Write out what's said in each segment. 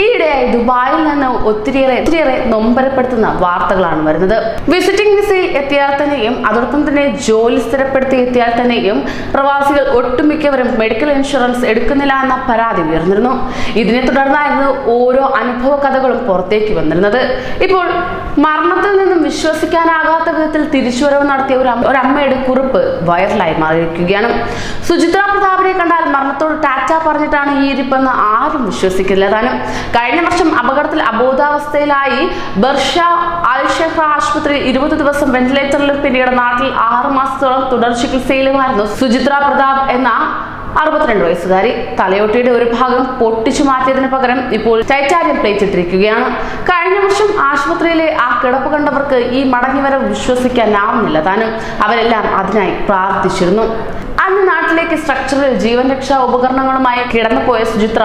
ഈയിടെയായി ദുബായിൽ നിന്ന് ഒത്തിരിയേറെ ഒത്തിരിയേറെ നൊമ്പരപ്പെടുത്തുന്ന വാർത്തകളാണ് വരുന്നത്. വിസിറ്റിംഗ് വിസയിൽ എത്തിയാൽ തന്നെയും അതോടൊപ്പം തന്നെ ജോലി സ്ഥിരപ്പെടുത്തി എത്തിയാൽ തന്നെയും പ്രവാസികൾ ഒട്ടുമിക്കവരും മെഡിക്കൽ ഇൻഷുറൻസ് എടുക്കുന്നില്ല എന്ന പരാതി ഉയർന്നിരുന്നു. ഇതിനെ തുടർന്നായിരുന്നു ഓരോ അനുഭവ കഥകളും പുറത്തേക്ക് വന്നിരുന്നത്. ഇപ്പോൾ മരണത്തിൽ നിന്നും വിശ്വസിക്കാനാകാത്ത വിധത്തിൽ തിരിച്ചുവരവ് നടത്തിയ ഒരു ഒരമ്മയുടെ കുറിപ്പ് വൈറലായി മാറിയിരിക്കുകയാണ്. സുചിത്ര പ്രതാപിനെ കണ്ടാൽ മരണത്തോട് ടാറ്റ പറഞ്ഞിട്ടാണ് ഈ ഇരിപ്പെന്ന് ആരും വിശ്വസിക്കില്ല താനും. കഴിഞ്ഞ വർഷം അപകടത്തിൽ അബോധാവസ്ഥയിലായി ബർഷ അൽഷെഹ്റ ആശുപത്രിയിൽ ഇരുപത് ദിവസം വെന്റിലേറ്ററിൽ പിന്നീട് നാട്ടിൽ ആറു മാസത്തോളം തുടർ ചികിത്സയിലുമായിരുന്നു. സുചിത്ര പ്രതാപ് എന്ന അറുപത്തിരണ്ട് വയസ്സുകാരി തലയോട്ടിയുടെ ഒരു ഭാഗം പൊട്ടിച്ചു മാറ്റിയതിന് പകരം ഇപ്പോൾ ടൈറ്റാനിയം പ്ലേറ്റ് ഇട്ടിരിക്കുകയാണ് കഴിഞ്ഞ വർഷം ആശുപത്രിയിലെ ആ കിടപ്പ് കണ്ടവർക്ക് ഈ മടങ്ങിവരവ് വിശ്വസിക്കാനാവുന്നില്ല. താനും അവരെല്ലാം അതിനായി പ്രാർത്ഥിച്ചിരുന്നു. അന്ന് നാട്ടിലേക്ക് സ്ട്രക്ചറിൽ ജീവൻ രക്ഷാ ഉപകരണങ്ങളുമായി കിടന്നുപോയ സുചിത്ര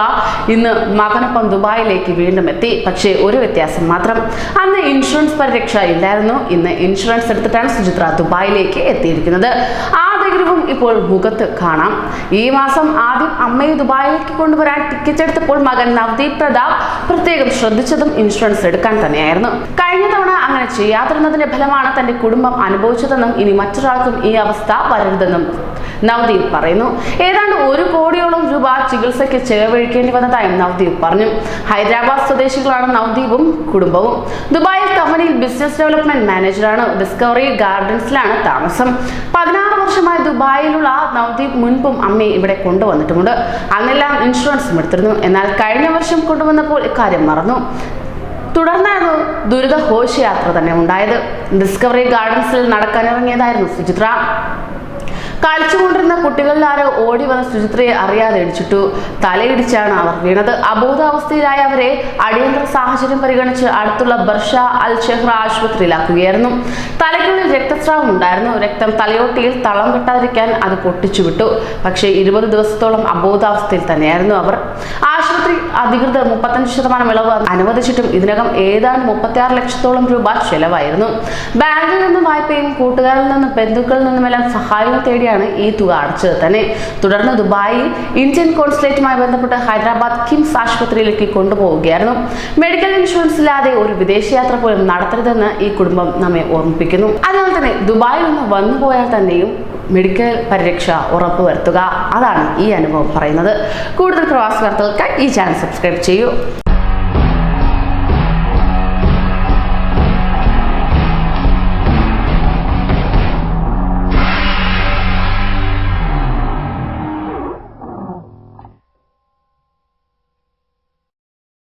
ഇന്ന് മകനൊപ്പം ദുബായിലേക്ക് വീണ്ടും എത്തി. പക്ഷേ ഒരു വ്യത്യാസം മാത്രം. അന്ന് ഇൻഷുറൻസ് പരിരക്ഷ ഇല്ലായിരുന്നു. ഇന്ന് ഇൻഷുറൻസ് എടുത്തിട്ടാണ് സുചിത്ര ദുബായിലേക്ക് എത്തിയിരിക്കുന്നത്. ആ ഇപ്പോൾ മുഖത്ത് കാണാം. ഈ മാസം ആദ്യം അമ്മയെ ദുബായിലേക്ക് കൊണ്ടുവരാൻ ടിക്കറ്റ് എടുത്തപ്പോൾ മകൻ നവദീപ് പ്രതാപ് പ്രത്യേകം ശ്രദ്ധിച്ചതും ഇൻഷുറൻസ് എടുക്കാൻ തന്നെയായിരുന്നു. കഴിഞ്ഞ തവണ അങ്ങനെ ചെയ്യാതിരുന്നതിന്റെ ഫലമാണ് തന്റെ കുടുംബം അനുഭവിച്ചതെന്നും ഇനി മറ്റൊരാൾക്കും ഈ അവസ്ഥ വരരുതെന്നും നവദീപ് പറയുന്നു. ഏതാണ്ട് ഒരു കോടിയോളം രൂപ ചികിത്സയ്ക്ക് ചെലവഴിക്കേണ്ടി വന്നതായും നവദീപ് പറഞ്ഞു. ഹൈദരാബാദ് സ്വദേശികളാണ് നവദീപും കുടുംബവും. ദുബായിൽ കമ്പനിയിൽ ബിസിനസ് ഡെവലപ്മെന്റ് മാനേജറാണ് ഡിസ്കവറി ഗാർഡൻസിലാണ് താമസം. പതിനാറ് വർഷമായി ദുബായിലുള്ള നവദീപ് മുൻപും അമ്മയെ ഇവിടെ കൊണ്ടുവന്നിട്ടുമുണ്ട്. അന്നെല്ലാം ഇൻഷുറൻസും എടുത്തിരുന്നു. എന്നാൽ കഴിഞ്ഞ വർഷം കൊണ്ടുവന്നപ്പോൾ ഇക്കാര്യം മറന്നു. തുടർന്നായിരുന്നു ദുരിത ഘോഷയാത്ര തന്നെ ഉണ്ടായത്. ഡിസ്കവറി ഗാർഡൻസിൽ നടക്കാനിറങ്ങിയതായിരുന്നു സുചിത്ര. കളിച്ചുകൊണ്ടിരുന്ന കുട്ടികളിൽ ആരോ ഓടി വന്ന സുചിത്രയെ അറിയാതെ ഇടിച്ചിട്ടു. തലയിടിച്ചാണ് അവർ വീണത്. അബോധാവസ്ഥയിലായ അവരെ അടിയന്തര സാഹചര്യം പരിഗണിച്ച് അടുത്തുള്ള ബർഷ അൽ ഷെഹ്റ ആശുപത്രിയിലാക്കുകയായിരുന്നു. തലയ്ക്കുള്ളിൽ രക്തസ്രാവം ഉണ്ടായിരുന്നു. രക്തം തലയോട്ടിയിൽ തളം കെട്ടാതിരിക്കാൻ അത് പൊട്ടിച്ചു വിട്ടു പക്ഷേ ഇരുപത് ദിവസത്തോളം അബോധാവസ്ഥയിൽ തന്നെയായിരുന്നു അവർ. ആശുപത്രി അധികൃതർ മുപ്പത്തഞ്ച് ശതമാനം ഇളവ് അനുവദിച്ചിട്ടും ഇതിനകം ഏതാണ്ട് മുപ്പത്തിയാറ് ലക്ഷത്തോളം രൂപ ചെലവായിരുന്നു. ബാങ്കിൽ നിന്നും വായ്പയും കൂട്ടുകാരിൽ നിന്നും ബന്ധുക്കളിൽ നിന്നുമെല്ലാം സഹായവും തേടിയാണ് ഈ തുക അടച്ചത് തന്നെ. തുടർന്ന് ദുബായിൽ ഇന്ത്യൻ കോൺസുലേറ്റുമായി ബന്ധപ്പെട്ട് ഹൈദരാബാദ് കിംസ് ആശുപത്രിയിലേക്ക് കൊണ്ടുപോവുകയായിരുന്നു. മെഡിക്കൽ ഇൻഷുറൻസ് ഇല്ലാതെ ഒരു വിദേശയാത്ര പോലും നടത്തരുതെന്ന് ഈ കുടുംബം നമ്മെ ഓർമ്മിപ്പിക്കുന്നു. അതിനാൽ തന്നെ ദുബായിൽ നിന്ന് വന്നുപോയാൽ തന്നെയും മെഡിക്കൽ പരിരക്ഷ ഉറപ്പുവരുത്തുക. അതാണ് ഈ അനുഭവം പറയുന്നത്. കൂടുതൽ പ്രവാസി വാർത്തകൾക്കായി ഈ ചാനൽ സബ്സ്ക്രൈബ് ചെയ്യൂ.